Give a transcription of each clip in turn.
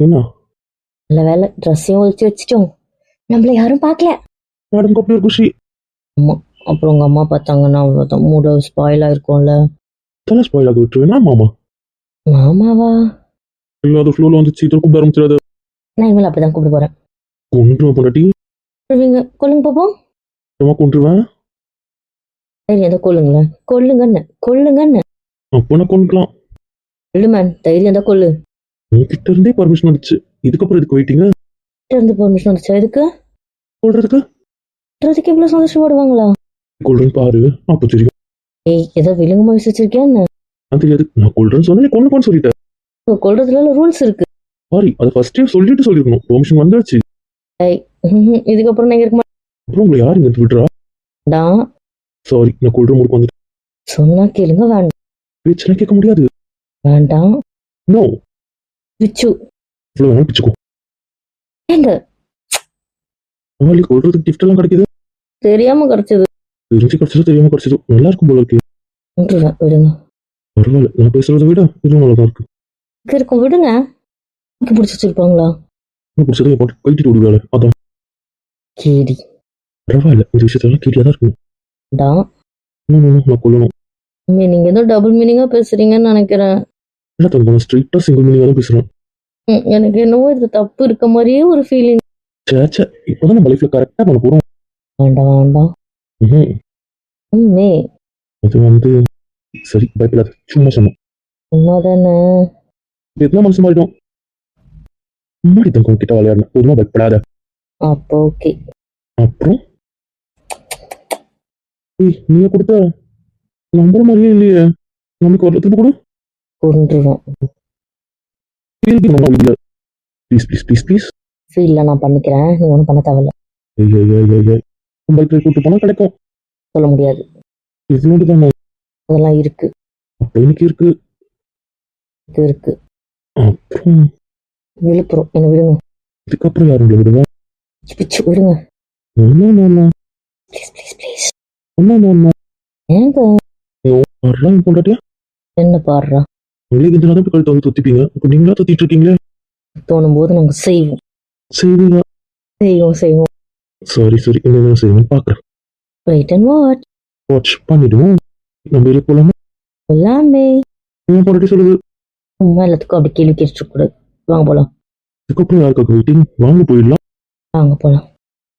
என்ன? நல்ல வேலை ட்ரெஸ்ஸையும் ஒழிச்சு வச்சிட்டோம். நம்மள யாரும் பார்க்கல. மேடம் அப்படி ஒரு குஷி அப்புறம் உங்க அம்மா பார்த்தாங்கன்னா அவ்வளோதான் மூட ஸ்பாயில் ஆயிருக்கும்ல. தலை ஸ்பாயில் ஆக விட்டுருவேனா மாமா? மாமாவா? இல்லாத ஃப்ளோவில் வந்துச்சு இதை கூப்பிட ஆரம்பிச்சிடாத. நான் இனிமேல் அப்படிதான் கூப்பிட போறேன். கொண்டுருவேன் பொண்டாட்டி. கொல்லுங்க பாப்போம் சும்மா கொண்டுருவேன் தைரியம் எதை கொல்லுங்களேன். கொல்லுங்கன்னு. கொல்லுங்கன்னு. அப்போ நான் கொண்டுக்கலாம் கொல்லு மேன் தைரியம் தான் கொல்லு. உங்ககிட்ட இருந்தே பர்மிஷன் வந்துச்சு. இதுக்கப்புறம் இதுக்கு வெயிட்டிங்க கிட்ட இருந்து பெர்மிஷன் வந்துச்சு? எதுக்கு? கொள்றதுக்கு அதுக்கு இவ்வளோ சந்தோஷப்படுவாங்களா? கொள்றேன்னு பாரு. அப்போ தெரியும். ஏய் ஏதோ விலங்கு மொழி வச்சிருக்கேன்னு அது தெரியாது. நான் கொள்றேன்னு சொன்னேன். கொண்டு கொண்டு சொல்லிட்டேன் கொள்றதுல ரூல்ஸ் இருக்கு. சாரி அதை ஃபர்ஸ்டே சொல்லிட்டு சொல்லிருக்கணும். பெர்மிஷன் வந்துருச்சு ம்ஹும். இதுக்கப்புறம் நான் இருக்க அப்புறம் உங்களை யார் இங்க விடுறா? மாட்டான் சாரி நான் கொள்ற முறுக்கு வந்துட்டு சொன்னா கேளுங்க வேண்டாம். பேச்செல்லாம் கேட்க முடியாது. வேண்டாம். நோ பிச்சு இவ்வளோ வேணாலும் பிச்சுக்கோ ஏங்க உங்களுக்கு கொள்றதுக்கு gift எல்லாம் கிடைக்குது. தெரியாம கிடைச்சது. தெரிஞ்சு கிடைச்சது தெரியாம கிடைச்சது. நல்லா இருக்கும் போல இருக்கு. விட்டுருவேன் விடுங்க. பரவாயில்ல. நான் பேசுறதை விட இதுவும் நல்லா இருக்கு. இங்க இருக்கும் விடுங்க. எனக்கு பிடிச்சி வச்சிருப்பாங்களா? எனக்கு பிடிச்சதை போட்டு கழட்டிட்டு அதான். கேடி பரவாயில்ல. இந்த விஷயத்தெல்லாம் கேட்டியா தான் இருக்கும் நான் கொள்ளணும் நீங்க ஏதோ டபுள் மீனிங்கா பேசுறீங்கன்னு நினைக்கிறேன். தங்க நான் ஸ்ட்ரைட்டாக சிங்கிள் மீனிங்காக தான் பேசுகிறேன் ம், எனக்கு என்னவோ இது தப்பு இருக்க மாதிரியே ஒரு ஃபீலிங் சேச்சே இப்போதான் நம்ம லைஃப்ல கரெக்டாக பண்ண போகிறோம் வேண்டாம் வேண்டாம். உண்மை அது வந்து சரி பயப்படாத சும்மா சொன்னோம். சும்மா தானே எதுனா மனசு மாறிடும். முன்னாடி தங்க கிட்ட விளையாடணும். பொதுவாக பயப்படாத. அப்போ ஓகே அப்புறம்? ஏய் நீயே கொடுத்த? நம்புற மாதிரியே இல்லையே. நமக்கு ஒரு திருப்பி கொடு. கொண்டுருவேன் ப்ளீஸ் ப்ளீஸ் ப்ளீஸ் ப்ளீஸ் நான் பண்ணிக்கிறேன். ஒன்றும் பண்ண தேவையில்ல. பைக்கில் கூப்பிட்டு போனால் கிடைக்கும். சொல்ல முடியாது. தானே? அதெல்லாம் இருக்கு. அப்போ இருக்கு. இருக்கு இருக்கு. அப்புறம்? விழுப்புரம் என்ன விடுங்க. இதுக்கப்புறம் யாரும் உங்களை விடுவா? பிச்சு விடுங்க. No no no please please please no no no ஏங்க? வரலாம் பொண்டாட்டியா? என்ன பாடுறா? உங்களுக்கு இந்த நேரம் கழுத்தை வந்து தொத்திப்பீங்க. இப்போ நீங்களா தொத்திட்டு இருக்கீங்களே? தோணும் போது நாங்க செய்வோம். செய்வீங்க செய்வோம் செய்வோம். சாரி சாரி என்ன செய்வேன் பார்க்குறேன் வெயிட் அண்ட் வாட்ச் வாட்ச் பண்ணிடுவோம். நம்ம வெளியே போலாமா? எல்லாமே ஏன் பொண்டாட்டி சொல்லுது? சும்மா எல்லாத்துக்கும் அப்படி கேள்வி கேட்டுட்டு கூடாது வாங்க போலாம். இதுக்கப்புறம் யாருக்காக வெயிட்டிங் வாங்க போயிடலாம். வாங்க போலாம்.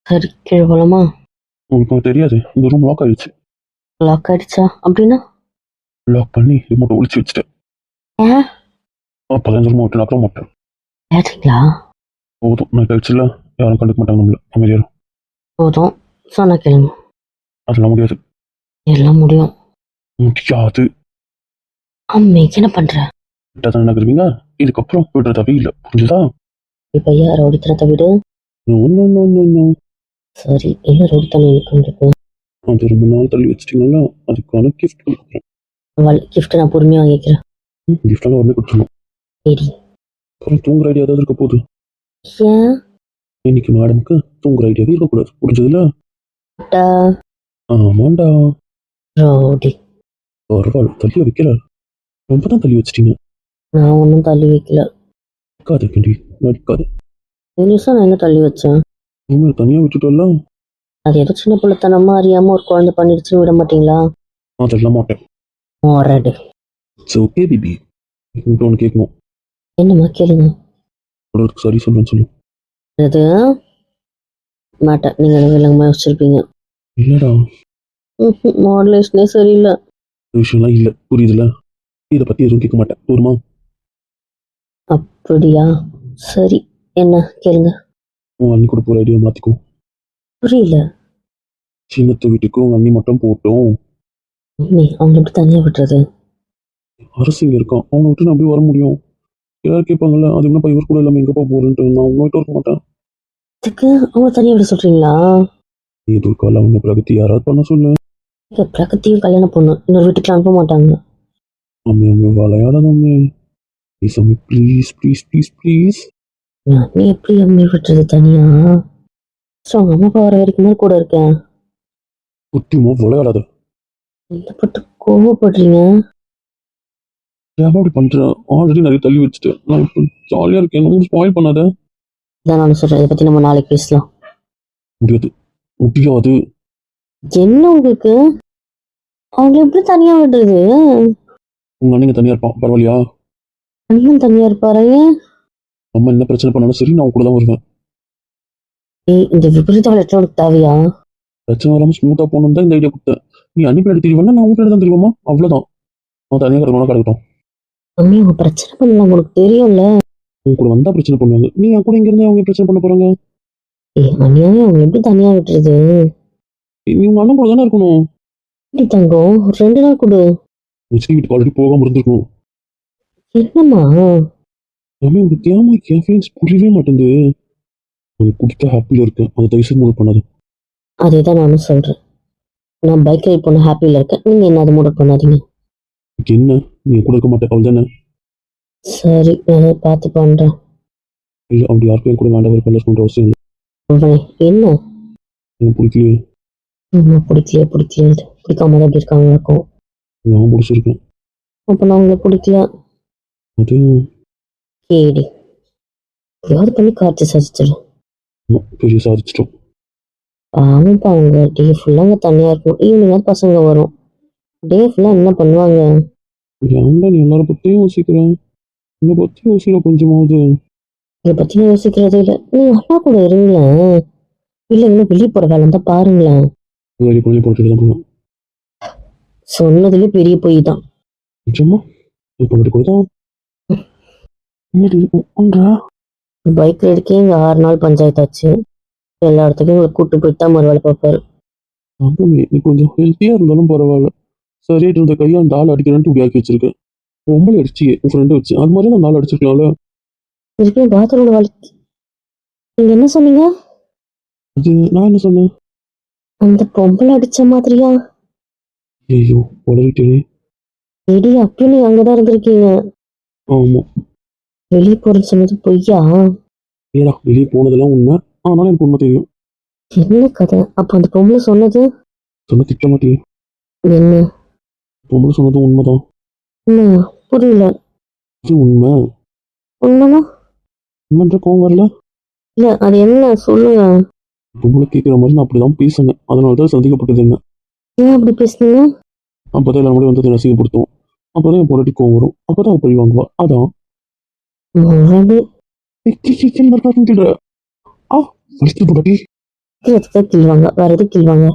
சரி கீழே போலாமா? உங்களுக்கு தெரியாது. இந்த ரூம் லாக் ஆயிடுச்சு. லாக் ஆயிடுச்சா? அப்படின்னா? லாக் பண்ணி ரிமோட்டை ஒளிச்சு வச்சுட்டேன். ஏன் அப்பதான் ரூம் விட்டு நக்கற மாட்டேன் ஏற்றிங்களா போதும் நைட் ஆயிடுச்சுல யாரும் கண்டுக்க மாட்டாங்க நம்மள. அமைதியாரும் போதும். சொன்னா கேளுங்க. அதெல்லாம் முடியாது. எல்லாம் முடியும். முடியாது. அம்மைக்கு என்ன பண்ற? விட்டா தானே நகருவீங்க? இதுக்கப்புறம் விடுறதாவே இல்லை. புரிஞ்சுதா? இப்ப ஏன் ரவுடித்தனத்தை விடு? நோ நோ சரி என்ன அது ரொம்ப நாள் தள்ளி வச்சிட்டீங்கன்னா அதுக்கான கிஃப்ட் கொடுக்குறேன். கிஃப்ட் நான் பொறுமையா வாங்கிக்கிறேன். கிஃப்டான உடனே கொடுத்துருணும் சரி. அப்புறம் தூங்குற ஐடியா ஏதாவது இருக்க போகுது? ஏன்? இன்னைக்கு மேடம்க்கு தூங்குற ஐடியாவே இருக்கக்கூடாது புரிஞ்சதுல டா, ஆமாண்டா. ரவுடி. பரவாயில்ல தள்ளி வைக்கல. ரொம்ப தான் தள்ளி வச்சிட்டீங்க. நான் ஒன்றும் தள்ளி வைக்கல. நடிக்காது கண்டி நடிக்காது நிமிஷம் நான் என்ன தள்ளி வச்சேன்? உங்களை தனியாக விட்டுட்டோம்ல? அது ஏதோ சின்ன பிள்ளைத்தனமா அறியாம ஒரு குழந்தை பண்ணிடுச்சுன்னு விட மாட்டீங்களா? அதெல்லாம் மாட்டேன். ஆல்ரெடி இட்ஸ் ஓகே பேபி உங்கள்கிட்ட ஒன்று கேட்கணும் என்னம்மா கேளுங்க ஒருவருக்கு சரி சொல்லுன்னு சொல்லு அது மாட்டேன் நீங்க எனக்கு விலங்கமா யோசிச்சிருப்பீங்க. இல்லைடா. மாடுலேஷனே சரியில்லை. விஷயம்லாம் இல்லை புரியுதுல? இதை பற்றி எதுவும் கேட்க மாட்டேன் போருமா அப்படியா? சரி என்ன கேளுங்க. உன் அண்ணி கூட போகிற ஐடியா மாற்றிக்கும் புரியல. சின்னத்த வீட்டுக்கு உங்கள் அண்ணி மட்டும் போட்டோம். அவங்க எப்படி தனியா விட்டுறது அரசு இங்கே இருக்கான் அவங்க விட்டு நான் அப்படியே வர முடியும்? எல்லாரும் கேட்பாங்கல்ல அது என்ன இவர் கூட இல்லாமல் எங்கப்பா போகிறேன்ட்டு நான் உங்கள்கிட்ட இருக்க மாட்டேன். இதுக்கு அவங்க தனியா விட சொல்றீங்களா? இது ஒரு காலம் அவங்க பிரகதி யாராவது பண்ண சொல்லு. இங்க பிரகத்தியும் கல்யாணம் பொண்ணு இன்னொரு வீட்டுக்கு அனுப்ப மாட்டாங்க. அம்மே அம்மே விளையாடாதம்மே ப்ளீஸ் அம்மி ப்ளீஸ் ப்ளீஸ் ப்ளீஸ் ப்ளீஸ் நீ எப்படி அம்மி விட்டுறது தனியா? ஸோ அவங்க அம்மா அப்பா வர வரைக்கும் கூட இருக்கேன். புத்தியமாக விளையாடாத. இந்த பட்டு கோவப்படுறீங்க? ஏன் அப்படி பண்ற? ஆல்ரெடி நிறைய தள்ளி வச்சுட்டு. நான் இப்போ ஜாலியா இருக்கேன். ரொம்ப ஸ்பாயில் பண்ணாத. இதான் நான் சொல்றேன். இதை பத்தி நம்ம நாளைக்கு பேசலாம். முடியாது. முடியாது. என்ன உங்களுக்கு? அவங்க எப்படி தனியா விடுறது? உங்க அண்ணன் தனியா இருப்பான். பரவாயில்லையா? அண்ணன் தனியா இருப்பாரு? அம்மா என்ன பிரச்சனை பண்ணாலும் சரி நான் கூட தான் வருவேன். ஏய் இந்த விபரீத லெட்டர் உனக்கு தேவையா? பிரச்சனை வராம ஸ்மூத்தா போகணும் தான் இந்த ஐடியா கொடுத்தேன். நீ அனுப்பி எடுத்து நான் உங்க தான் தெரியுமா அவ்வளவுதான். அவன் தனியாக கிடக்கணும் கிடக்கட்டும். அம்மி அவங்க பிரச்சனை பண்ணலாம் உங்களுக்கு தெரியும்ல. உன் கூட வந்தா பிரச்சனை பண்ணுவாங்க. நீ என் கூட இங்க இருந்து அவங்க பிரச்சனை பண்ண போறாங்க? ஏய் அநியாயம் அவங்க எப்படி தனியா விட்டுறது? நீ உங்க அண்ணன் கூட தானே இருக்கணும்? தங்கம்? ஒரு ரெண்டு நாள் கொடு. நிச்சயம் வீட்டுக்கு ஆல்ரெடி போகாம இருந்திருக்கணும். என்னம்மா? எல்லாமே உங்களுக்கு ஏமா என் ஃபீலிங்ஸ் புரியவே மாட்டேங்குது. உனக்கு குடிக்க ஹாப்பியா இருக்கேன். அதை தயவு செய்து மூட் பண்ணாது. அதே தான் நானும் சொல்றேன். நான் பைக் ரைட் பண்ண ஹாப்பியில் இருக்கேன். நீங்க என்ன அதை மூட பண்ணாதீங்க. என்ன? நீ என் கூட இருக்க மாட்டேன் அவள் தானே? சரி நான் பார்த்து பண்றேன் இல்லை அப்படி யாருக்கும் கூட வேண்டாம் ஒரு கலர் பண்ணுற அவசியம் இல்லை. என்ன? எனக்கு பிடிக்கலையே? அம்மா பிடிக்கலையே பிடிக்கல பிடிக்காம தான் இப்படி இருக்காங்க இருக்கும் நான் பிடிச்சிருக்கேன். அப்போ நான் உங்களை பிடிக்கல. அது கேடி. எப்படியாவது பண்ணி காய்ச்சி சதிச்சிடும் பெரிய சாதிச்சிட்டோம். பாவம்ப்பா அவங்க டே ஃபுல்லாக அங்கே தனியாக இருக்கும். ஈவினிங்காக பசங்க வரும். டே ஃபுல்லாக என்ன பண்ணுவாங்க? ஏன்டா நீ எல்லாரும் பற்றியும் யோசிக்கிறேன் என்னை பற்றி யோசிக்கிற கொஞ்சமாவது. இதை பற்றி யோசிக்கிறதே இல்லை. நீங்கள் அம்மா கூட இருங்களேன். இல்லை இன்னும் வெளியே போகிற வேலை இருந்தால் பாருங்களேன். வேலைக்கு பண்ணி போட்டுட்டு தான் போவேன் சொன்னதுலேயே பெரிய பொய் தான். நிச்சயமா நீ பண்ணிட்டு கூட தான். என்னடி உன்றா பைக் ரைடுக்கே இங்கே ஆறு நாள் பஞ்சாயத்தாச்சு. எல்லா இடத்துக்கும் உங்களை கூட்டு போயிட்டு தான் மறு வேலை பார்ப்பாரு நீ கொஞ்சம் ஹெல்த்தியாக இருந்தாலும் பரவாயில்ல. சரியாயிட்டு இருந்த கையை அந்த ஆள் அடிக்கிறேன்ட்டு இப்படி ஆக்கி வச்சிருக்கேன். பொம்பளை அடிச்சு உன் ஃப்ரெண்டை வச்சு. அது மாதிரி அந்த ஆள் அடிச்சிருக்கலாம்ல? திருப்பி பாத்ரூமில் வலிக்கு. நீங்கள் என்ன சொன்னீங்க? அது நான் என்ன சொன்னேன்? அந்த பொம்பளை அடிச்ச மாதிரியா? ஐயோ உளறிட்டேனே. எடி அப்பயும் நீங்க அங்கதான் இருந்திருக்கீங்க. ஆமாம் வெளியே போறேன்னு சொன்னது பொய்யா? ஏடா வெளியே போனதெல்லாம் உண்மை? ஆனாலும் எனக்கு உண்மை தெரியும். என்ன கதை? அப்ப அந்த பொம்பளை சொன்னது? சொன்ன திட்ட மாட்டேன் என்ன? பொம்பளை சொன்னது உண்மைதான் புரியல. இது உண்மை? உண்மைனா? உண்மைன்ற கோவம் வரல? இல்ல அது என்ன? சொல்லுங்க. பொம்பளை கேட்குற மாதிரி நான் அப்படிதான் பேசினேன். அதனால தான் சந்திக்கப்பட்டது என்ன? ஏன் அப்படி பேசுனீங்க? அப்பதான் எல்லாரும் கூட வந்து ரசிக்கப்படுத்துவோம் அப்பதான் என் பொருட்டி கோவம் வரும். அப்பதான் அவ பழி வாங்குவா அதான். முழவே ஏய், கீ, கீ, கீ, மறக்காம கீழ. ஆ வலிக்குது பொண்டாட்டி. தான் கிள்வாங்க வேற எது கிள்வாங்க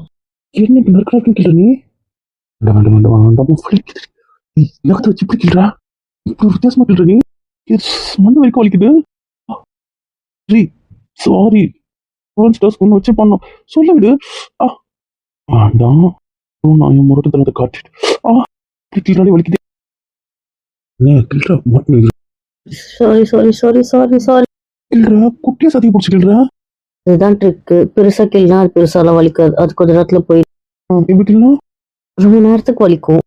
என்ன இப்படி மறக்காம கீழ நீ? வேண்டாம் வேண்டாம் வேண்டாம் வேண்டாம் வலிக்குது வச்சு இப்படி கீழ இப்படி வித்தியாசமா எஸ், மண்ணு வரைக்கும் வலிக்குது சரி சாரி ஸ்டார்ஸ் ஒன்று வச்சு பண்ணோம் சொல்ல விடு ஆ வேண்டாம் நான் என் முரட்டுத்தனத்தை காட்டிட்டு ஆ இப்படி கீழே வலிக்குது கீழ மாட்டு sorry sorry sorry sorry sorry கீழ குட்டியா சதியை பிடிச்சி கீழ இதுதான் ட்ரிக்கு பெருசா கிள்னா அது பெருசாலாம் வலிக்காது அது கொஞ்ச நேரத்துல போய் எப்படி கீழ ரொம்ப நேரத்துக்கு வலிக்கும்.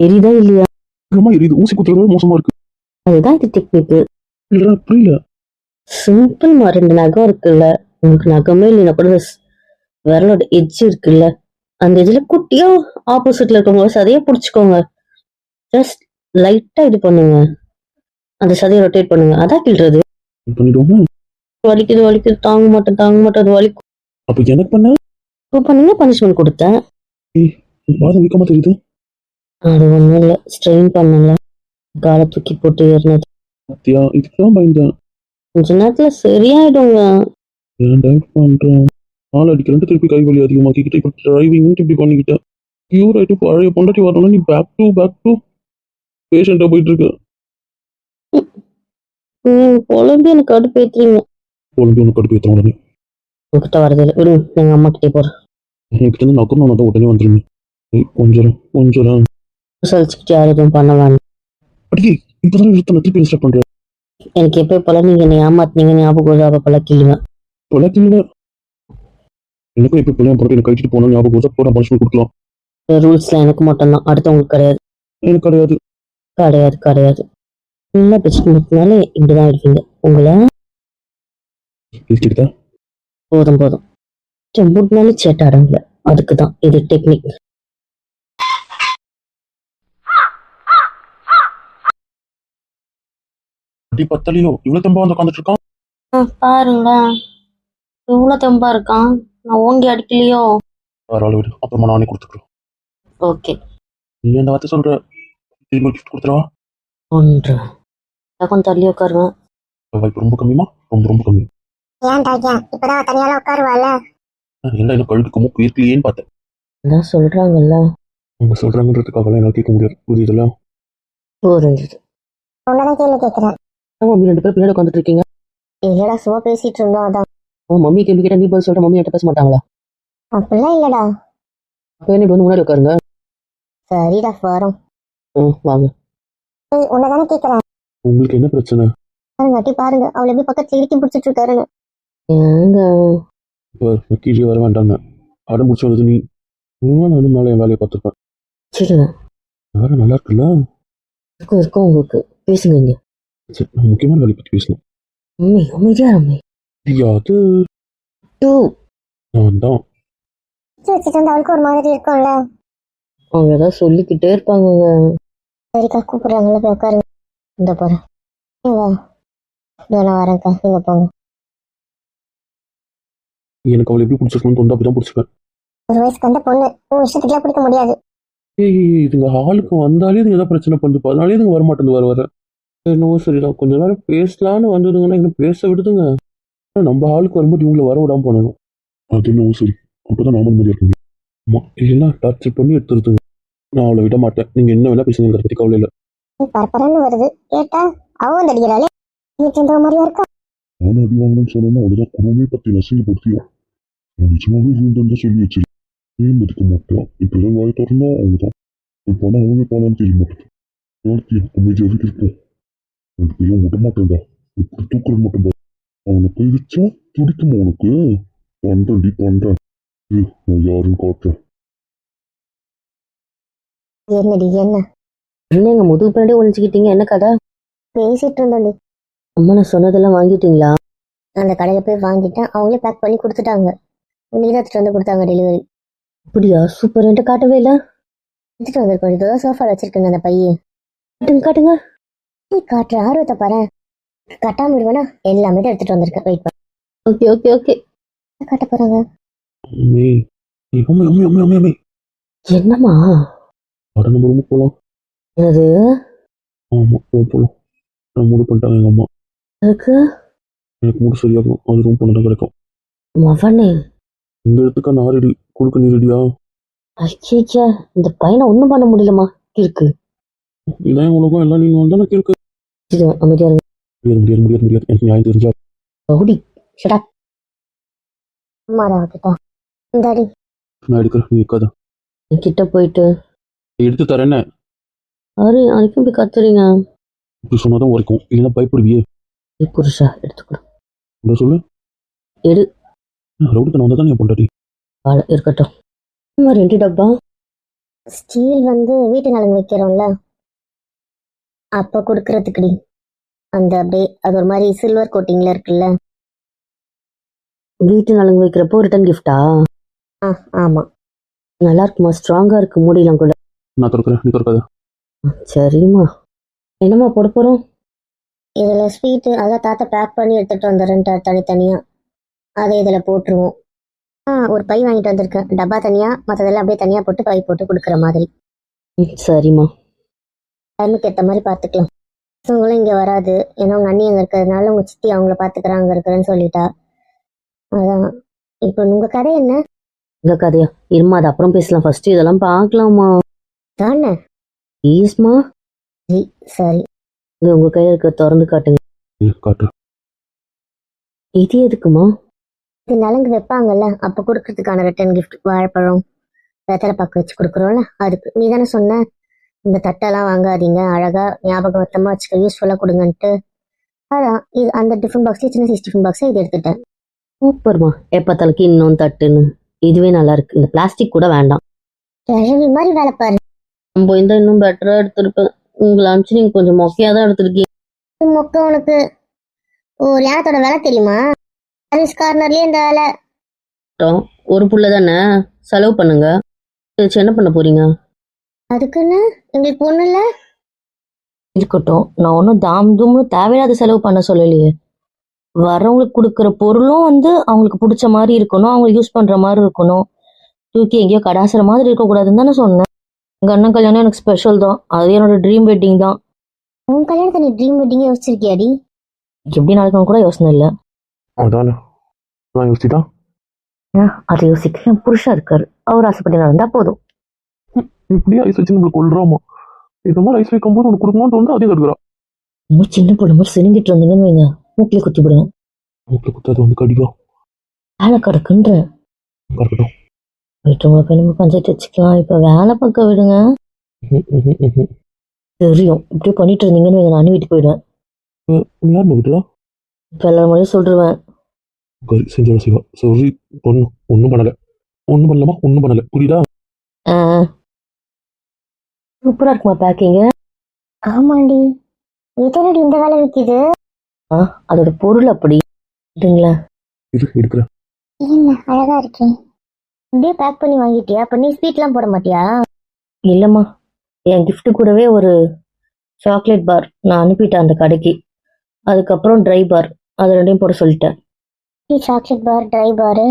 எரிதா இல்லையா? ரொம்ப எரியுது. ஊசி குத்துறது மோசமா இருக்கு. அதுதான் இது டெக்னிக் இல்ல புரியல. சிம்பிள்மா ரெண்டு நகம் இருக்குல்ல. உங்களுக்கு நகமே இல்லைன்னா கூட விரலோட எட்ஜ் இருக்குல்ல. அந்த இதுல குட்டியா ஆப்போசிட்ல இருக்கவங்க சதையை பிடிச்சிக்கோங்க. ஜஸ்ட் லைட்டா இது பண்ணுங்க. அந்த சதையை ரொட்டேட் பண்ணுங்க. அதான் கிள்றது பண்ணிடுவோம்? வலிக்குது வலிக்குது. தாங்க மாட்டேன் தாங்க மாட்டேன். அது வலிக்கும். அப்ப எனக்கு பண்ண. இப்போ பண்ணீங்க பனிஷ்மெண்ட் கொடுத்தேன். பாதம் வீக்கமா தெரியுது. அது ஒண்ணும் இல்ல. ஸ்ட்ரெயின் பண்ணல. காலை தூக்கி போட்டு ஏறினது. சத்தியா இதுக்குதான் பயந்தேன். கொஞ்ச நேரத்துல சரியாயிடுங்க. ஏன் டைப் பண்றேன் ஆள் அடிக்கிறேன்ட்டு திருப்பி கை வலி அதிகமாக்கிக்கிட்டு இப்போ டிரைவிங்னு இப்படி பண்ணிக்கிட்டேன். கியூர் ஆயிட்டு பழைய பொண்டாட்டி வரணும்னா நீ பேக் டு பேக் டு பேஷண்ட்டா போயிட்டு இருக்க நீங்க குழம்பு எனக்கு அடுப்பேத்துறீங்க குழம்பு உனக்கு கடுப்பு ஏற்ற உடனே. உங்ககிட்ட வரது இல்லை. விடுங்க எங்க அம்மா கிட்டே போறேன். என்கிட்ட இருந்து நக்கணும் உடனே வந்துருங்க. கொஞ்சம் கொஞ்சம் சலிச்சுக்கிட்டு யாரும் எதுவும் பண்ண வேண்டாம் அடிக்கி இப்பதான் நிறுத்த திருப்பி இன்ஸ்டார்ட் பண்றேன். எனக்கு எப்போ இப்போல்லாம் நீங்க என்னை ஏமாத்துனீங்க ஞாபகம் வருது அப்பப்பெல்லாம் கிள்ளுவேன் தொலைக்கல எனக்கும் இப்போ பிள்ளைய பொறுத்து எனக்கு கழிச்சிட்டு போனோம் ஞாபகம் வருதா? போன பனிஷ்மெண்ட் கொடுக்கலாம். ரூல்ஸ்லாம் எனக்கு மட்டும்தான். அடுத்தவங்களுக்கு கிடையாது. எனக்கு கிடையாது. கிடையாது கிடையாது. நல்லா இப்படிதான் இருப்பீங்க உங்களை பேசிக்கிட்டா போதும் போதும். முட்டினாலே சேட்டாடுங்கள அதுக்கு தான் இது டெக்னிக் அடி பத்தலையோ இவ்வளவு தெம்பா வந்து உட்காந்துட்டு இருக்கான் பாருங்களேன் இவ்வளோ தெம்பா இருக்கான். நான் ஓங்கி அடிக்கலையோ? பரவாயில்ல விடு. அப்புறமா நானே கொடுத்துக்கிறேன். ஓகே. நீ அந்த வார்த்தை சொல்ற. திரும்ப கிஃப்ட் கொடுத்துருவா ஒன்று. கொஞ்சம் தள்ளி உட்காருவேன். வாய்ப்பு ரொம்ப கம்மிமா ரொம்ப ரொம்ப கம்மி. ஏன்டா ஏன் இப்பதான் தனியால உட்காருவாள் எல்லாம் என்ன கழுத்துக்கு மூக்கு இருக்கலையேன்னு பார்த்தேன். அதான் சொல்றாங்கல்ல? அவங்க சொல்றாங்கன்றதுக்காக என்னால கேட்க முடியாது. புரியுதுல்ல? புரிஞ்சுது. உன்னதான் கேள்வி கேட்கிறேன் மம்மி ரெண்டு பேரும் பின்னாடி உட்காந்துட்டு இருக்கீங்க இல்லடா சும்மா பேசிட்டு இருந்தோம் அதான். உன் மம்மி கேள்வி கேட்டா நீ பதில் சொல்ற மம்மி என்கிட்ட பேச மாட்டாங்களா? அப்படிலாம் இல்லடா. அப்போ என்ன வந்து முன்னாடி உட்காருங்க. சரிடா வரோம். ம் வாங்க. ஏய் உன்னதானே கேட்கிறேன் உங்களுக்கு என்ன பிரச்சனை? பாருங்காட்டி பாருங்க அவளை எப்படி பக்கத்துல இறுக்கி பிடிச்சிட்டு இருக்காருன்னு ஏங்க? இப்போ கீழே வர வேண்டாங்க அடம் பிடிச்சி வந்தது நீ. இன்னும் நானும் மேலே என் வேலையை பார்த்துருப்பேன். சரிங்க வேற நல்லா இருக்குல்ல? இருக்கும் இருக்கும் உங்களுக்கு. பேசுங்க இங்க. முக்கியமான வேலையை பற்றி பேசணும் மம்மி அமைதியா ஐயா அது டூ நான் தான் வச்சு வச்சுட்டு வந்து அவளுக்கு ஒரு மாதிரி இருக்கும்ல அவங்க ஏதாவது சொல்லிக்கிட்டே இருப்பாங்கங்க சரிக்கா கூப்பிடுறாங்கல்ல போய் உட்காருங்க இந்த இதோ நான் வரேன்க்கா நீங்க போங்க எனக்கு அவளை எப்படி பிடிச்சிருக்கணும்னு தோணுது அப்படி தான் பிடிச்சிப்பேன் ஒரு வயசுக்கு வந்த பொண்ணு உன் இஷ்டத்துக்குலாம் பிடிக்க முடியாது ஏய் இதுங்க ஹாலுக்கு வந்தாலே இதுங்க ஏதாவது பிரச்சனை பண்ணுது அதனாலே இதுங்க வரமாட்டேங்குது வர வர என்னவோ சரிதான் கொஞ்ச நேரம் பேசலான்னு வந்ததுங்கன்னா இன்னும் பேச விடுதுங்க. நம்ம ஹாலுக்கு வரும்போது இவங்கள வர விடாம பண்ணணும். அது என்னவோ சரி. அப்பதான் நாம நிம்மதியா இருக்க முடியும். இல்லைன்னா டார்ச்சர் பண்ணி எடுத்துருதுங்க. நான் அவளை விட மாட்டேன். நீங்க என்ன வேணா பேசுங்க அதை பத்தி கவலை இல்லை பரபரன்னு வருது. கேட்டா அவ வந்து அடிக்கிறாளே மாதிரியா இருக்கா? நான் அடி வாங்கணும்னு சொன்னா அவ்வளோதான் குடும்பமே பத்தி நசிங்கப்படுத்தியும் நான் நிஜமாவே விழுந்தா சொல்லி வச்சிருக்கேன். ஏன் மதிக்க மாட்டேன் இப்பதான் வாய் திறந்தா அவங்கதான் போய் பணம் அவங்க பணம்னு தெரிய மாட்டேன் நாளைக்கு அமைதியாகவே இருப்போம் ரெண்டு பேரும் விட மாட்டேன்டா. இப்படி தூக்குறது மட்டும் அவனை கை வச்சா துடிக்குமா உனக்கு? பண்றேன்டி பண்றேன். நான் யாருன்னு காட்டுறேன். என்னடி என்ன? என்னங்க முதுகு பின்னாடி ஒழிச்சுக்கிட்டீங்க என்ன கதை? பேசிட்டு இருந்தோண்டி. அம்மா நான் சொன்னதெல்லாம் வாங்கிட்டீங்களா? அந்த கடையில போய் வாங்கிட்டேன். அவங்களே பேக் பண்ணி கொடுத்துட்டாங்க. இன்னைக்கு தான் எடுத்துட்டு வந்து கொடுத்தாங்க டெலிவரி அப்படியா? சூப்பர் என்கிட்ட காட்டவே இல்லை? எடுத்துட்டு வந்திருக்கோம். இதுதான் சோஃபால வச்சிருக்கேங்க அந்த பையன். காட்டுங்க. நீ காட்டுற ஆர்வத்தை பாரு. கட்டாம விடுவேனா? எல்லாமே தான் எடுத்துட்டு வந்திருக்கேன். வெயிட் பண்ண. ஓகே ஓகே ஓகே காட்ட போறாங்க? என்னம்மா? அட நம்ம ரொம்ப போகலாம் என்னது? ஆமா போகலாம் போகலாம் நான் மூடு பண்ணிட்டாங்க எங்க அம்மா. அதுக்கு எனக்கு மூடு சரியாகணும். அது ரூம் பண்ண தான் கிடைக்கும். மவனே. இந்த இடத்துக்கு நான் ரெடி கொடுக்க நீ ரெடியா ஐயா இந்த பையனை ஒண்ணும் பண்ண முடியலமா இருக்கு. இதான் உலகம் எல்லாம் நீங்க வந்தா நான் கேட்க இது அமைதியா இருங்க. முடியாது முடியாது முடியாது முடியாது. எனக்கு நியாயம் தெரிஞ்சா. ரவுடி ஷடா அம்மாடா கிட்ட இந்தாடி. நான் எடுக்கிறேன் நீ இருக்காத கிட்ட போயிட்டு. எடுத்து தரேன்னு. அரே அதுக்கும் இப்படி கத்துறீங்க? இப்படி உரைக்கும். இல்லைன்னா பயப்படுவியே. இது புருஷா எடுத்துக்கொடு என்ன சொல்லு. எடு. ரவுடிக்கு நான் வந்தா தான் என் பொண்டாட்டி. ஆள இருக்கட்டும். அம்மா, ரெண்டு டப்பா. ஸ்டீல் வந்து வீட்டு நலங்கு வைக்கிறோம்ல. அப்ப கொடுக்கறதுக்குடி. அந்த அப்படியே அது ஒரு மாதிரி சில்வர் கோட்டிங்ல இருக்குல்ல? வீட்டு நலங்கு வைக்கிறப்போ ரிட்டன் கிஃப்டா ஆ ஆமா. நல்லா இருக்குமா? ஸ்ட்ராங்கா இருக்கு மூடிலாம் கூட. நான் திறக்கிறேன் நீ திறக்காத. சரிம்மா. என்னம்மா போட போறோம்? இதுல ஸ்வீட்டு அதான் தாத்தா பேக் பண்ணி எடுத்துட்டு வந்துடுறேன்ட்டு தனித்தனியா. அதை இதுல போட்டுருவோம். ஆ ஒரு பை வாங்கிட்டு வந்திருக்கேன். டப்பா தனியா மற்றதெல்லாம் அப்படியே தனியா போட்டு பை போட்டு கொடுக்குற மாதிரி. ம், சரிம்மா. டைமுக்கு ஏற்ற மாதிரி பார்த்துக்கலாம் பசங்களும் இங்கே வராது. ஏன்னா உங்கள் அண்ணி அங்கே இருக்கிறதுனால உங்கள் சித்தி அவங்கள பார்த்துக்கிறாங்க அங்கே இருக்கிறேன்னு சொல்லிட்டா. அதான். இப்போ உங்கள் கதை என்ன? இந்த கதையா? இருமா அது அப்புறம் பேசலாம். ஃபர்ஸ்ட் இதெல்லாம் பார்க்கலாமா தானே? ப்ளீஸ்மா சரி இது உங்க கையில இருக்க திறந்து காட்டுங்க. காட்டு. இது எதுக்குமா? இது நலங்கு வைப்பாங்கல்ல. அப்போ கொடுக்கறதுக்கான ரிட்டர்ன் gift வாழைப்பழம் வெத்தலை பாக்கு வச்சு கொடுக்குறோம்ல. அதுக்கு நீ தானே சொன்ன? இந்த தட்டெல்லாம் வாங்காதீங்க. அழகா ஞாபகத்தமாக வச்சுக்க யூஸ்ஃபுல்லாக கொடுங்கன்ட்டு. அதான் இது அந்த டிஃபன் பாக்ஸ்லேயே சின்ன சைஸ் டிஃபன் பாக்ஸை இது எடுத்துட்டேன். சூப்பர்மா எப்ப தலைக்கு இன்னும் தட்டுன்னு. இதுவே நல்லா இருக்கு. இந்த பிளாஸ்டிக் கூட வேண்டாம். மாதிரி வேலை பாரு. நம்ம இந்த இன்னும் பெட்டரா எடுத்திருப்பேன் உங்களை அனுப்பிச்சு நீங்க கொஞ்சம் மொக்கையா தான் எடுத்திருக்கீங்க. மொக்க உனக்கு. ஒரு யானத்தோட வேலை தெரியுமா? சர்வீஸ் கார்னர்லயே இந்த வேலை. ஒரு புள்ள தானே? செலவு பண்ணுங்க. என்ன பண்ண போறீங்க? அதுக்குன்னு எங்களுக்கு ஒண்ணு இல்ல. இருக்கட்டும். நான் ஒன்றும் தாம் தூம்னு தேவையில்லாத செலவு பண்ண சொல்லலையே. வரவங்களுக்கு கொடுக்குற பொருளும் வந்து அவங்களுக்கு பிடிச்ச மாதிரி இருக்கணும். அவங்க யூஸ் பண்ற மாதிரி இருக்கணும். தூக்கி எங்கேயோ கடாசுற மாதிரி இருக்கக்கூடாதுன்னு தானே சொன்னேன். எங்க அண்ணன் கல்யாணம் எனக்கு ஸ்பெஷல் தான். அது என்னோட ட்ரீம் வெட்டிங் தான். உன் கல்யாணத்தை நீ ட்ரீம் வெட்டிங் யோசிச்சிருக்கியாடி? எப்படி நடக்கணும் கூட யோசனை இல்லை. அதானே. நான் யோசிச்சுட்டா அதை யோசிக்க என் புருஷன் இருக்காரு. அவர் ஆசைப்பட்டு நடந்தா போதும். இப்படியே ஐஸ் வச்சு நம்மளுக்கு கொள்றாமா இந்த மாதிரி ஐஸ் வைக்கும்போது உனக்கு கொடுக்கணும்னு தோணுது? அதே தடுக்கிறா ரொம்ப சின்ன பொண்ணு மாதிரி சிரிங்கிட்டு இருந்தீங்கன்னு வைங்க. மூக்கில குத்தி விடுவேன் ஓகே குத்தாது வந்து கடிக்கும் வேலை கிடக்குன்ற. இருக்கட்டும். வீட்டுங்களுக்கு நம்ம பஞ்சாயத்து வச்சுக்கலாம். இப்போ வேலை பார்க்க விடுங்க. தெரியும். இப்படியே பண்ணிட்டு இருந்தீங்கன்னு வைங்க. நான் வீட்டுக்கு போயிடுவேன். யார் விட்டுடா இப்போ எல்லாரும் முன்னாடியும் சொல்லிடுவேன் கறி செஞ்சோட செய்வா சாரி ஒன்றும் ஒன்றும் பண்ணலை. ஒன்றும் பண்ணலாமா ஒன்றும் பண்ணலை. புரியுதா? சூப்பராக இருக்குமா பேக்கிங்க ஆமாண்டி. எத்தனடி இந்த வேலை விற்கிது அதோட பொருள் அப்படி. இல்லைங்களா இது எடுக்கிறேன். என்ன அழகா இருக்கேன் இப்படியே பேக் பண்ணி வாங்கிட்டியா? அப்ப நீ ஸ்வீட்லாம் போட மாட்டியா? இல்லைம்மா. என் gift கூடவே ஒரு சாக்லேட் பார் நான் அனுப்பிட்டேன் அந்த கடைக்கு. அதுக்கப்புறம் ட்ரை பார் அது ரெண்டையும் போட சொல்லிட்டேன். நீ சாக்லேட் பார் ட்ரை பாரு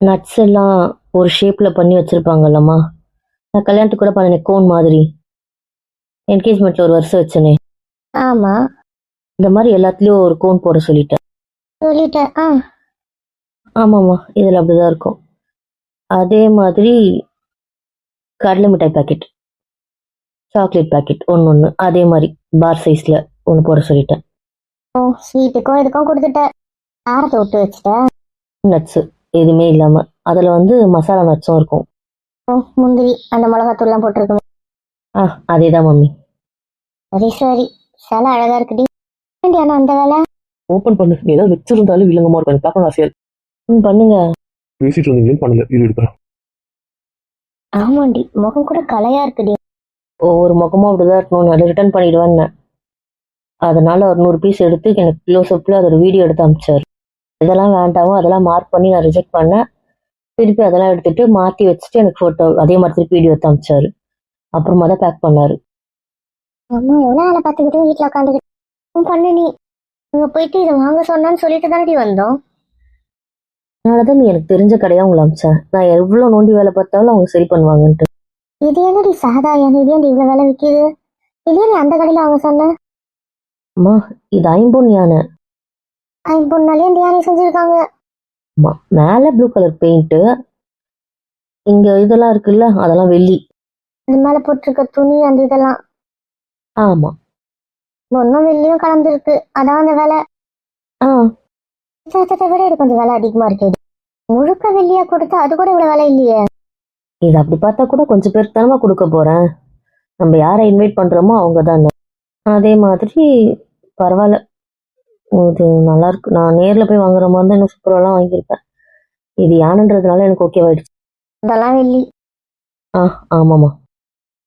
நட்ஸ் எல்லாம் ஒரு ஷேப்பில் பண்ணி வச்சுருப்பாங்கல்லம்மா. நான் கல்யாணத்துக்கு கூட பண்ணினேன் கோன் மாதிரி. என்கேஜ்மெண்ட்டில் ஒரு வருஷம் வச்சனே. ஆமா. இந்த மாதிரி எல்லாத்துலேயும் ஒரு கோன் போட சொல்லிட்டேன். சொல்லிட்டேன் ஆ. ஆமாம்மா இதில் அப்படிதான் இருக்கும். அதே மாதிரி கடலை மிட்டாய் பாக்கெட் சாக்லேட் பாக்கெட் ஒன்று ஒன்று அதே மாதிரி பார் சைஸில் ஒன்று போட சொல்லிட்டேன். ஓ ஸ்வீட்டுக்கும் இதுக்கும் கொடுத்துட்ட ஆரத்தை விட்டு வச்சுட்ட நட்ஸு எதுவுமே இல்லாமல் அதில் வந்து மசாலா நட்ஸும் இருக்கும். முந்திரி அந்த மிளகாத்தூள்லாம் போட்டிருக்குமே. ஆ அதே தான் மம்மி. சரி சரி. சில அழகா இருக்குடி. ஏண்டி ஆனா அந்த வேலை? ஓப்பன் பண்ணு. நீ ஏதாவது வச்சிருந்தாலும் வில்லங்கமா இருக்கும். எனக்கு பார்க்கணும் ஆசையா இருக்கு. ம் பண்ணுங்க. பேசிட்டு இருந்தீங்களேன்னு பண்ணல. இது எடுக்கிறேன். ஆமாண்டி. முகம் கூட கலையா இருக்குடி. ஒவ்வொரு முகமும் அப்படிதான் இருக்கணும் அதை ரிட்டர்ன் பண்ணிடுவேன்னு அதனால ஒரு நூறு பீஸ் எடுத்து எனக்கு க்ளோஸ் அப்பில் அதோட வீடியோ எடுத்து அமிச்சார். இதெல்லாம் வேண்டாமோ. அதெல்லாம் மார்க் பண்ணி நான் ரிஜெக்ட் பண்ணேன். திருப்பி அதெல்லாம் எடுத்துட்டு மாற்றி வச்சுட்டு எனக்கு ஃபோட்டோ அதே மாதிரி திருப்பி வீடியோ எடுத்து அமிச்சாரு அப்புறமா தான் பேக் பண்ணாரு. அம்மா எவ்வளவு வேலை பார்த்துக்கிட்டு வீட்டுல உட்காந்துக்கிட்டு பண்ணு நீ போயிட்டு இதை வாங்க சொன்னான்னு சொல்லிட்டு தானடி வந்தோம். அதனால தான் நீ எனக்கு தெரிஞ்ச கடையாக உங்களை அமிச்சேன் நான் எவ்வளோ நோண்டி வேலை பார்த்தாலும் அவங்க சரி பண்ணுவாங்கன்ட்டு. இது என்னடி சாதா யானை இது ஏன்டி இவ்வளவு வேலை விற்கிது இதே நீ அந்த கடையில அவங்க சொன்ன? அம்மா இது ஐம்பொன் யானை. ஐம்பொன்னாலே இந்த யானை செஞ்சிருக்காங்க. ஆமா. மேலே ப்ளூ கலர் பெயிண்ட்டு இங்கே இதெல்லாம் இருக்குல்ல அதெல்லாம் வெள்ளி. அது மேல போட்டிருக்க துணி அந்த இதெல்லாம். ஆமாம் ஒன்னும் வெள்ளியும் கலந்துருக்கு. அதான் அந்த வேலை. ஆ. விட இது கொஞ்சம் விலை அதிகமா இருக்கு. முழுக்க வெள்ளியா கொடுத்தா அது கூட இவ்வளவு விலை இல்லையே. இது அப்படி பார்த்தா கூட கொஞ்சம் பேருக்கு தானமா கொடுக்க போறேன். நம்ம யாரை இன்வைட் பண்றோமோ அவங்க தானே அதே மாதிரி பரவாயில்ல. இது நல்லா இருக்கு நான் நேர்ல போய் வாங்குற மாதிரி தான் இன்னும் சூப்பராலாம் வாங்கியிருப்பேன். இது யானைன்றதுனால எனக்கு ஓகேவாயிடுச்சு இதெல்லாம் வெள்ளி. ஆ ஆமாம்மா.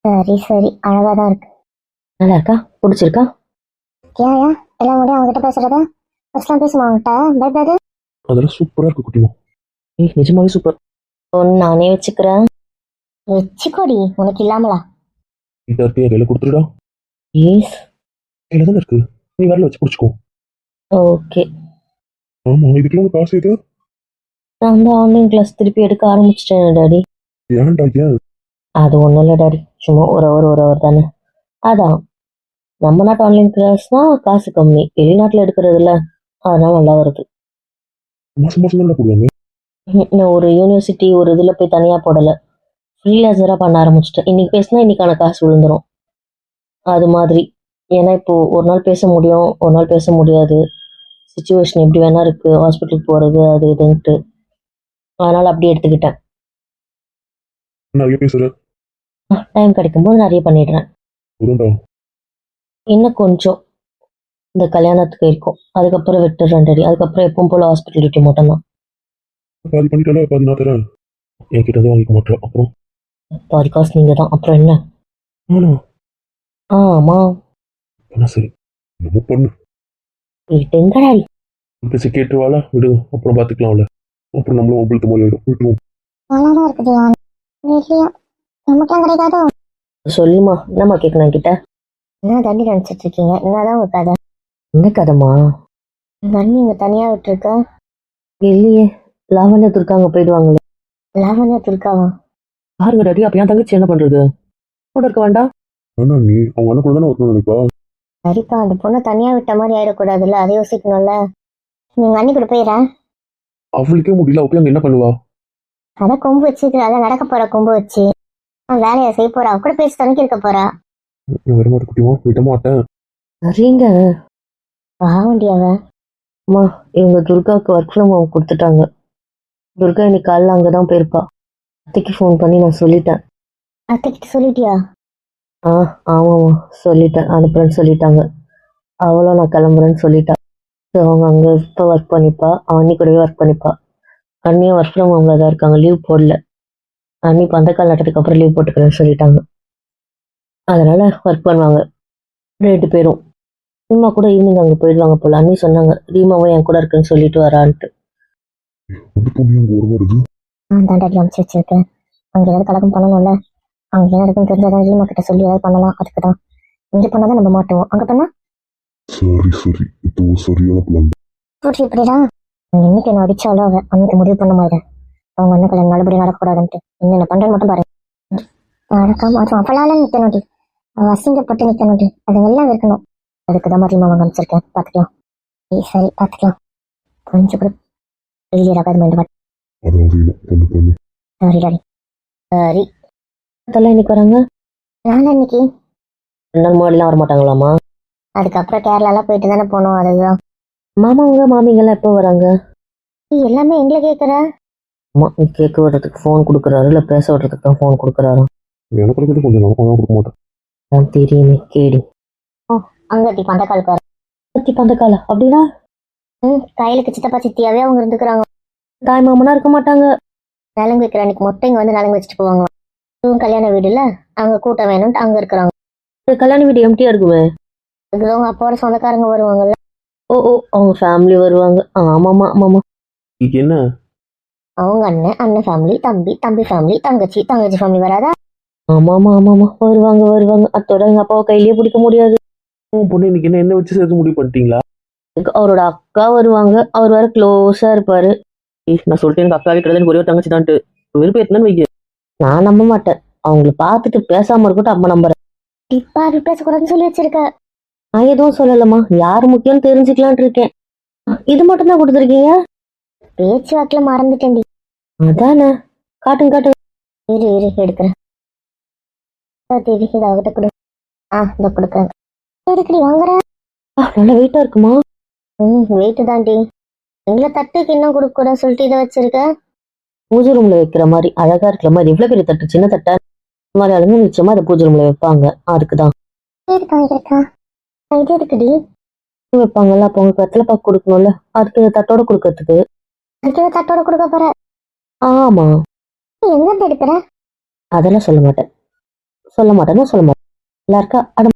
சரி சரி. அழகா தான் இருக்கு. நல்லா இருக்கா பிடிச்சிருக்கா? ஏயா எல்லாம் முடியும் அவங்க கிட்ட பேசுறத ஃபர்ஸ்ட்லாம் பேசுமா அவங்ககிட்ட அதெல்லாம் சூப்பரா இருக்கு குட்டிமா. ஏய் நிஜமாவே சூப்பர் ஒன்று நானே வச்சுக்கிறேன். வச்சுக்கோடி. உனக்கு இல்லாமலா? வீட்டா இருக்கு என் கையில கொடுத்துருடா. ஏஸ் கையில தானே இருக்கு? நீ வரல வச்சு பிடிச்சிக்கோ. ஓகே ஆமா இதுக்கெல்லாம் காசு இது நான் வந்து ஆன்லைன் கிளாஸ் திருப்பி எடுக்க ஆரம்பிச்சிட்டேன் டாடி. ஏன்டா ஏன்? அது ஒன்றும் இல்லை டாடி. சும்மா ஒரு ஹவர் ஒரு ஹவர் தானே. அதான். நம்ம நாட்டு ஆன்லைன் கிளாஸ்னா காசு கம்மி. வெளிநாட்டில் எடுக்கிறதுல அதெல்லாம் நல்லா வருது. மாசம் மாசம் தான் போடுவாங்க? நான் ஒரு யூனிவர்சிட்டி ஒரு இதில் போய் தனியாக போடலை. ஃப்ரீலான்சராக பண்ண ஆரம்பிச்சிட்டேன். இன்னைக்கு பேசினா இன்னைக்கான காசு விழுந்துரும். அது மாதிரி. ஏன்னா இப்போ ஒரு நாள் பேச முடியும். ஒரு நாள் பேச முடியாது. சுச்சுவேஷன் எப்படி வேணா இருக்கு ஹாஸ்பிட்டலுக்கு போகிறது அது இதுன்ட்டு அதனால் அப்படியே எடுத்துக்கிட்டேன். நிறைய பேசுற டைம் கிடைக்கும்போது நிறைய பண்ணிடுறேன். இன்னும் கொஞ்சம். இந்த கல்யாணத்துக்கு இருக்கும். அதுக்கப்புறம் விட்டுறேன் டாடி. அதுக்கப்புறம் எப்பவும் போல ஹாஸ்பிட்டல் டியூட்டி மட்டும்தான். பாதி பண்ணிட்டால பாதி நான் தரேன். என்கிட்ட தான் வாங்கிக்க மாட்டேன். அப்புறம்? பாதி காசு நீங்கள் தான் அப்புறம் என்ன? ஆனா ஆமா. என்ன சரி. நம்ம பண்ணு. எங்க டாடி பேசி கேட்டுருவாளா விடு அப்புறம் பார்த்துக்கலாம்ல. அப்புறம் நம்மளும் ஒப்பிழுத்த மாதிரி ஆயிடும் விட்டுருவோம். நல்லா தான் இருக்குது யானை வெள்ளியா நமக்கெல்லாம் கிடைக்காதோ சொல்லுமா என்னம்மா கேட்கணும் கிட்ட என்ன தண்ணி நினைச்சிட்டு இருக்கீங்க? என்னதான் உங்க கதை? என்ன கதமா அண்ணி இங்க தனியா விட்டுருக்க? இல்லையே லாவண்யா துர்க்காங்க போயிடுவாங்களே. லாவண்யா துர்காவா? பாருங்க டாடி அப்ப என் தங்கச்சி என்ன பண்றது? கூட இருக்க வேண்டாம். ஆனா நீ அவங்க அண்ணன் கூட தானே வரணும்னு நினைப்பா? சரிப்பா அந்த பொண்ணை தனியா விட்ட மாதிரி ஆயிடக்கூடாதுல்ல அதை யோசிக்கணும்ல. நீங்க அண்ணி கூட போயிடற. அவளுக்கே முடியல அங்க என்ன பண்ணுவா? அதான் கொம்பு வச்சுக்கிற அதான் நடக்க போற கொம்பு வச்சு. அவன் வேலையை செய்ய போறா அவ கூட பேசி தனிக்கு இருக்க போறா. நான் வரமாட்டேன் குட்டிமா விட மாட்டேன். சரிங்க. பாவண்டி அவ. அம்மா இவங்க துர்காவுக்கு ஒர்க் ஃப்ரம் ஹோம் கொடுத்துட்டாங்க. துர்கா இன்னைக்கு காலைல அங்கே தான் போயிருப்பா. அத்தைக்கு ஃபோன் பண்ணி நான் சொல்லிட்டேன். அத்தைக்கிட்ட சொல்லிட்டியா? ஆ ஆமாம்மா. சொல்லிட்டேன். அனுப்புறேன்னு சொல்லிட்டாங்க. அவளும் நான் கிளம்புறேன்னு சொல்லிட்டா. ஸோ அவங்க அங்கே இப்போ ஒர்க் பண்ணிப்பா. அண்ணி கூடவே ஒர்க் பண்ணிப்பா. அண்ணியும் ஒர்க் ஃப்ரம் ஹோமில் தான் இருக்காங்க. லீவ் போடல. அண்ணி பந்தக்கால் நட்டதுக்கு அப்புறம் லீவ் போட்டுக்கிறேன்னு சொல்லிட்டாங்க. அதனால ஒர்க் பண்ணுவாங்க. ரெண்டு பேரும். ரீமா கூட ஈவினிங் அங்கே போயிடுவாங்க போல. அண்ணி சொன்னாங்க ரீமாவும் என் கூட இருக்குன்னு சொல்லிட்டு வரான்ட்டு. நான் தாண்டாடி அமைச்சு வச்சிருக்கேன். அங்க ஏதாவது கலக்கம் பண்ணணும்ல அங்க என்ன இருக்குன்னு தெரிஞ்சாதான் ரீமா கிட்ட சொல்லி ஏதாவது பண்ணலாம். அதுக்கு தான். இங்க பண்ணாதான் நம்ம மாட்டுவோம். அங்க பண்ணா சரி சரி இப்போ சரியான பிளான் போட்டு இப்படிடா. அவங்க இன்னைக்கு என்ன அடிச்சாலும் அவ? அன்னைக்கு முடிவு பண்ண மாதிரி. அவங்க அண்ணன் கல்யாணம் நல்லபடியா நடக்கக்கூடாதுன்ட்டு. என்ன பண்றேன்னு மட்டும் பாரு. வணக்கம் அது அவளால நிக்கணும்டி அவ அசிங்கப்பட்டு நிக்கணும்டி அது எல்லாம் இருக்கணும். அதுக்கு தான் மாதிரி அவங்க அமைச்சிருக்கேன் பாத்துக்கலாம். சரி பாத்துக்கலாம். கொஞ்சம் கூட வெளியே ரகாது மைண்ட் சரி சரி இன்னைக்கு வராங்க? நான் இன்னைக்கு. ரெண்டு நாள் முன்னாடிலாம் வர மாட்டாங்களாமா அதுக்கப்புறம் கேரளாலாம் போயிட்டு தானே போனோம் அதுதான். மாமாங்க மாமிங்கெல்லாம் எப்போ வராங்க? நீ எல்லாமே எங்களை கேட்குற? அம்மா நீ கேட்க விடுறதுக்கு ஃபோன் கொடுக்குறாரு இல்லை பேச விடுறதுக்கு தான் ஃபோன் கொடுக்குறாரு? எனக்கு இருக்கிறது கொஞ்சம் நமக்கு தான் கொடுக்க மாட்டேன். நான் தெரியுமே கேடி அங்க டி பந்தக்காலுக்கு பத்தி பந்தக்கால? அப்படின்னா? ம் கையிலுக்கு சித்தப்பா சித்தியாவே அவங்க இருந்துக்கிறாங்க. தாய் மாமனா இருக்க மாட்டாங்க. நலங்கு வைக்கிற அன்னைக்கு மொட்டை இங்க வந்து நலங்கு வச்சுட்டு போவாங்க. இதுவும் கல்யாண வீடு இல்ல அங்க கூட்டம் வேணும்ட்டு அங்க இருக்கிறாங்க. கல்யாண வீடு எம்டியா இருக்குமே? இதுல அவங்க அப்பாவோட சொந்தக்காரங்க வருவாங்கல்ல. ஓ ஓ அவங்க ஃபேமிலி வருவாங்க. ஆமாமா ஆமாமா என்ன? அவங்க அண்ணன் அண்ணன் ஃபேமிலி தம்பி தம்பி ஃபேமிலி தங்கச்சி தங்கச்சி ஃபேமிலி வராதா? ஆமாமா ஆமாமா வருவாங்க வருவாங்க. அத்தோட எங்க அப்பாவை கையிலேயே பிடிக்க முடியாது. உன் பொண்ணு இன்னைக்கு என்ன என்ன வச்சு சேர்த்து முடிவு பண்ணிட்டீங்களா? அவரோட அக்கா வருவாங்க. அவர் வேற க்ளோஸா இருப்பாரு. நான் சொல்லிட்டு எனக்கு அக்கா கிடையாது எனக்கு ஒரே தங்கச்சி தான்ட்டு. வெறுப்பேத்தனு வைக்க நான் நம்ப மாட்டேன். அவங்கள பார்த்துட்டு பேசாம இருக்கட்டும் அம்மா நம்புறேன் இப்பா அப்படி பேசக்கூடாதுன்னு சொல்லி வச்சிருக்க. நான் எதுவும் சொல்லலம்மா. யார் முக்கியம்னு தெரிஞ்சுக்கலான்ட்டு இருக்கேன். இது மட்டும் தான் கொடுத்துருக்கீங்க? பேச்சு வாக்குல மறந்துட்டேன்டி. அதானே. காட்டுங்க காட்டுங்க. இரு இரு எடுக்கிறேன். தேவி இதை அவகிட்ட கொடு. ஆ இதை கொடுக்குறேன். எதுக்குடி வாங்குற? ஆ, நல்லா வெயிட்டா இருக்குமா? ம் வெயிட்டு தாண்டி எங்களை தட்டுக்கு இன்னும் கொடுக்க கூட சொல்லிட்டு இதை வச்சிருக்க. பூஜை ரூம்ல வைக்கிற மாதிரி அழகா இருக்கிற மாதிரி இவ்வளவு பெரிய தட்டு சின்ன தட்டை மாதிரி அழகு நிச்சயமா அதை பூஜை ரூம்ல வைப்பாங்க. அதுக்கு தான் எதுக்கு வாங்கியிருக்கா இது எதுக்குடி வைப்பாங்கல்ல அப்போ உங்களுக்கு வெத்தலை பாக்கு கொடுக்கணும்ல? அதுக்கு இந்த தட்டோட கொடுக்கறதுக்கு. அதுக்கு தட்டோட கொடுக்க போற? ஆமா. எங்க எடுக்கிற? அதெல்லாம் சொல்ல மாட்டேன். சொல்ல மாட்டேன்னா சொல்ல மாட்டேன். நல்லா இருக்கா? அட